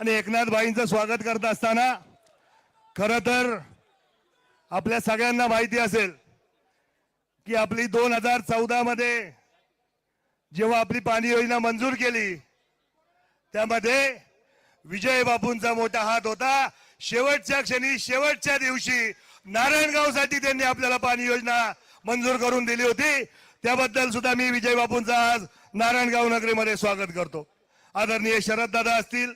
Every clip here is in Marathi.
आणि एकनाथ भाईंचं स्वागत करत असताना खर तर आपल्या सगळ्यांना माहिती असेल की आपली दोन हजार चौदा मध्ये जेव्हा आपली पाणी योजना मंजूर केली त्यामध्ये विजय बापूंचा मोठा हात होता. शेवटच्या क्षणी शेवटच्या दिवशी नारायणगावसाठी त्यांनी आपल्याला पाणी योजना मंजूर करून दिली होती. त्याबद्दल सुद्धा मी विजय बापूंचा आज नारायणगाव नगरीमध्ये स्वागत करतो. आदरणीय शरद दादा असतील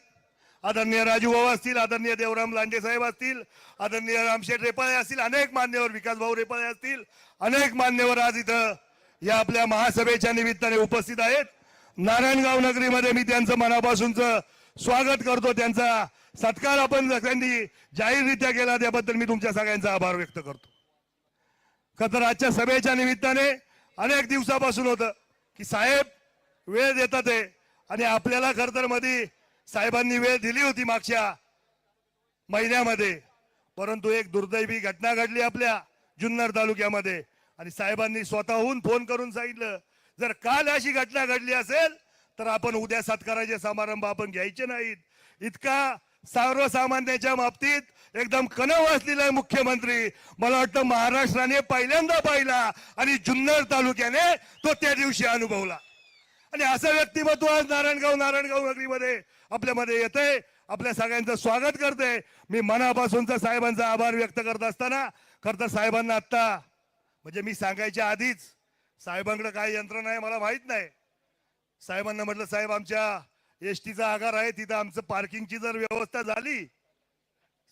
आदरणीय राजू भाऊ असतील आदरणीय देवराम लांडे साहेब असतील आदरणीय रामशेठ रेपाळे असतील अनेक मान्यवर विकास भाऊ रेपाळे असतील अनेक मान्यवर आज इथं या आपल्या महासभेच्या निमित्ताने उपस्थित आहेत. नारायणगाव नगरीमध्ये मी त्यांचं मनापासूनच स्वागत करतो. त्यांचा सत्कार आपण सगळ्यांनी जाहीररित्या केला त्याबद्दल मी तुमच्या सगळ्यांचा आभार व्यक्त करतो. खरं तर आजच्या सभेच्या निमित्ताने अनेक दिवसापासून होतं की साहेब वेळ देतात आहे आणि आपल्याला खरं तर मध्ये साहेबांनी वेळ दिली होती मागच्या महिन्यामध्ये परंतु एक दुर्दैवी घटना घडली आपल्या जुन्नर तालुक्यामध्ये. आणि साहेबांनी स्वतःहून फोन करून सांगितलं जर काल अशी घटना घडली असेल तर आपण उद्या सत्काराचे समारंभ आपण घ्यायचे नाहीत. इतका सर्वसामान्याच्या बाबतीत एकदम कणव असलेला आहे मुख्यमंत्री मला वाटतं महाराष्ट्राने पहिल्यांदा पाहिला आणि जुन्नर तालुक्याने तो त्या दिवशी अनुभवला. आणि असं व्यक्तिमत्व आज नारायणगाव नारायणगाव नगरीमध्ये आपल्यामध्ये येतंय. आपल्या सगळ्यांचं स्वागत करते मी मनापासूनचा साहेबांचा आभार व्यक्त करत असताना खरं तर साहेबांना आत्ता म्हणजे मी सांगायच्या आधीच साहेबांकडे काय यंत्रणा आहे मला माहीत नाही. साहेबांना म्हटलं साहेब आमच्या एस टीचा आगार आहे तिथं आमचं पार्किंगची जर व्यवस्था झाली.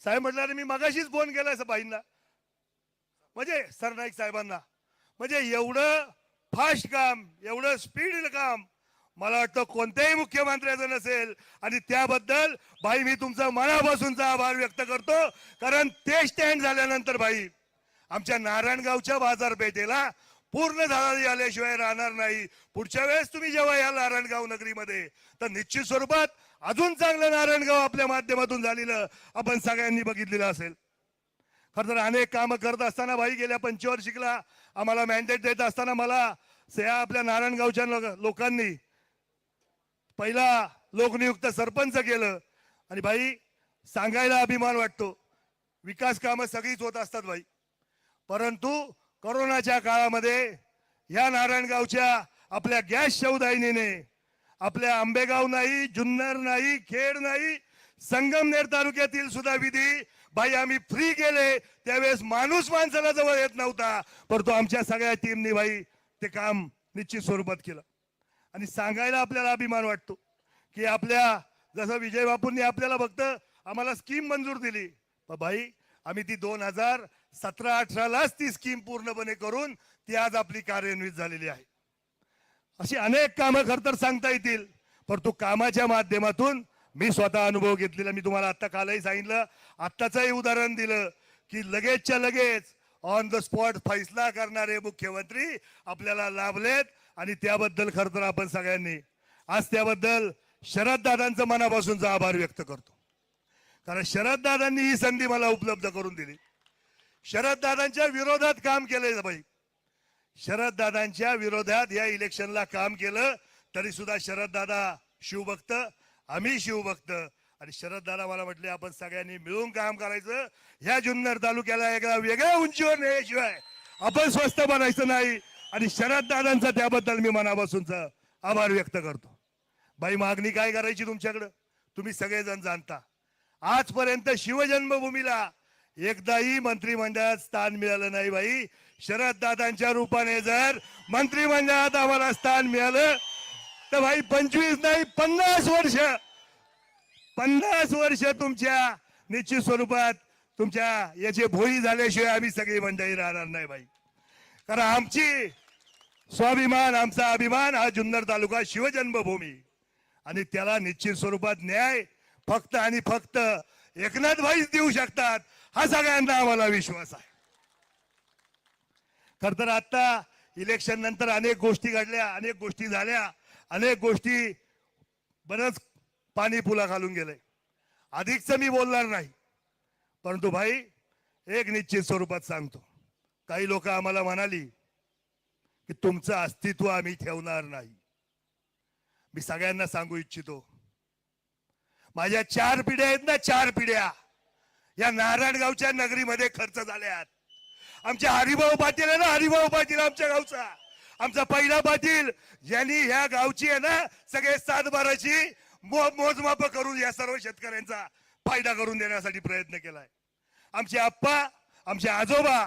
साहेब म्हटलं अरे मी मगाशीच फोन केलाय बाईंना. म्हणजे सरनाईक साहेबांना. म्हणजे एवढं फास्ट काम एवढं स्पीड काम. मला वाटतं कोणत्याही मुख्यमंत्र्याचं नसेल. आणि त्याबद्दल भाई मी तुमचा मनापासूनचा आभार व्यक्त करतो. कारण ते स्टँड झाल्यानंतर भाई आमच्या नारायणगावच्या बाजारपेठेला पूर्ण झाला आल्याशिवाय राहणार नाही. पुढच्या वेळेस तुम्ही जेव्हा या नारायणगाव नगरीमध्ये तर निश्चित स्वरूपात अजून चांगलं नारायणगाव आपल्या माध्यमातून झालेलं आपण सगळ्यांनी बघितलेलं असेल. खर तर अनेक कामं करत असताना भाई गेल्या पंचवार्षिकला आम्हाला मॅन्डेट देत असताना मला या आपल्या नारायणगावच्या लो- लोकांनी पहिला लोकनियुक्त सरपंच केलं. आणि भाई सांगायला अभिमान वाटतो. विकास कामं सगळीच होत असतात भाई. परंतु कोरोनाच्या काळामध्ये या नारायणगावच्या आपल्या गॅस शौदायनीने आपल्या आंबेगाव नाही जुन्नर नाही खेड नाही संगमनेर तालुक्यातील सुद्धा विधी भाई आम्ही फ्री केले. त्यावेळेस माणूस माणसाला जवळ येत नव्हता. परंतु आमच्या सगळ्या टीमनी भाई ते काम निश्चित स्वरूपात केलं. आणि सांगायला आपल्याला अभिमान वाटतो की आपल्या जसं विजय बापूंनी आपल्याला फक्त आम्हाला स्कीम मंजूर दिली. भाई आम्ही ती दोन हजार सतरा अठरालाच ती स्कीम पूर्णपणे करून ती आज आपली कार्यान्वित झालेली आहे. अशी अनेक कामं खर तर सांगता येतील परंतु कामाच्या माध्यमातून मी स्वतः अनुभव घेतलेला. मी तुम्हाला आत्ता कालही सांगितलं आत्ताचंही उदाहरण दिलं की लगेचच्या लगेच ऑन द स्पॉट फैसला करणारे मुख्यमंत्री आपल्याला लाभलेत. आणि त्याबद्दल खर तर आपण सगळ्यांनी आज त्याबद्दल शरददादांचं मनापासूनचा आभार व्यक्त करतो. कारण शरददादांनी ही संधी मला उपलब्ध करून दिली. शरददादांच्या विरोधात काम केलंय बाई. शरददादांच्या विरोधात या इलेक्शनला काम केलं तरी सुद्धा शरददादा शिवभक्त आम्ही शिवभक्त. आणि शरद दादा मला म्हटले आपण सगळ्यांनी मिळून काम करायचं. ह्या जुन्नर तालुक्याला एका वेगळ्या उंचीवर नेल्याशिवाय आपण स्वस्त बनायचं नाही. आणि शरददादांचा त्याबद्दल मी मनापासूनचा आभार व्यक्त करतो. बाई मागणी काय करायची तुमच्याकडं? तुम्ही सगळेजण जाणता. आजपर्यंत शिवजन्मभूमीला एकदाही मंत्रिमंडळात स्थान मिळालं नाही बाई. शरद दादांच्या रूपाने जर मंत्रिमंडळात आम्हाला स्थान मिळालं तर भाई पंचवीस नाही पन्नास वर्ष पन्नास वर्ष तुमच्या निश्चित स्वरूपात तुमच्या याचे भोई झाल्याशिवाय आम्ही सगळी मंडळी राहणार नाही बाई. कारण आमची स्वाभिमान आमचा अभिमान हा जुन्नर तालुका शिवजन्मभूमी. आणि त्याला निश्चित स्वरूपात न्याय फक्त आणि फक्त एकनाथ भाईच देऊ शकतात हा सगळ्यांना आम्हाला विश्वास आहे. खर तर आता इलेक्शन नंतर अनेक गोष्टी घडल्या अनेक गोष्टी झाल्या अनेक गोष्टी बरंच पाणी पुला घालून गेलंय अधिकच मी बोलणार नाही. परंतु भाई एक निश्चित स्वरूपात सांगतो. काही लोक आम्हाला म्हणाली की तुमचं अस्तित्व आम्ही ठेवणार नाही. मी सगळ्यांना सांगू इच्छितो. माझ्या चार पिढ्या आहेत ना चार पिढ्या. या नारायणगावच्या नगरीमध्ये खर्च झाल्यात. आमच्या हरिभाऊ पाटील आहे ना हरिभाऊ पाटील आमच्या गावचा. आमचा पहिला पाटील ज्यांनी ह्या गावची आहे ना सगळे सातबाराची मोजमाप करून या सर्व शेतकऱ्यांचा फायदा करून देण्यासाठी प्रयत्न केलाय. आमचे आप्पा आमचे आजोबा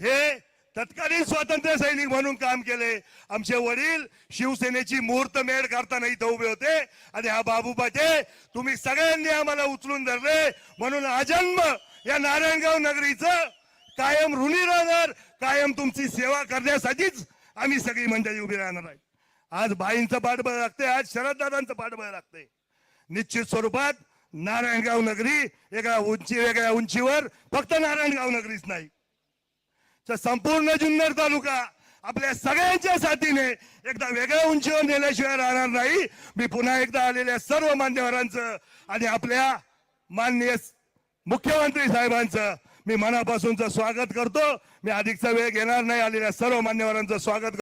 हे तत्कालीन स्वातंत्र्य सैनिक म्हणून काम केले. आमचे वडील शिवसेनेची मुहूर्त मेढ करताना इथं उभे होते. आणि हा बाबू पाटे तुम्ही सगळ्यांनी आम्हाला उचलून धरले. म्हणून अजन्म या नारायणगाव नगरीचं कायम ऋणी राहणार कायम तुमची सेवा करण्यासाठीच आम्ही सगळी मंडळी उभी राहणार आहे. आज बाईंचं पाठबळ लागते आज शरददादांचं पाठबळ लागते निश्चित स्वरूपात नारायणगाव नगरी एका उंची वेगळ्या उंचीवर फक्त नारायणगाव नगरीच नाही. तर संपूर्ण जुन्नर तालुका आपल्या सगळ्यांच्या साथीने एकदा वेगळ्या उंचीवर नेल्याशिवाय राहणार नाही. मी पुन्हा एकदा आलेल्या सर्व मान्यवरांचं आणि आपल्या माननीय मुख्यमंत्री साहेबांचं मी मनापासूनचं स्वागत करतो. मी अधिकचा वेळ घेणार नाही आलेल्या सर्व मान्यवरांचं स्वागत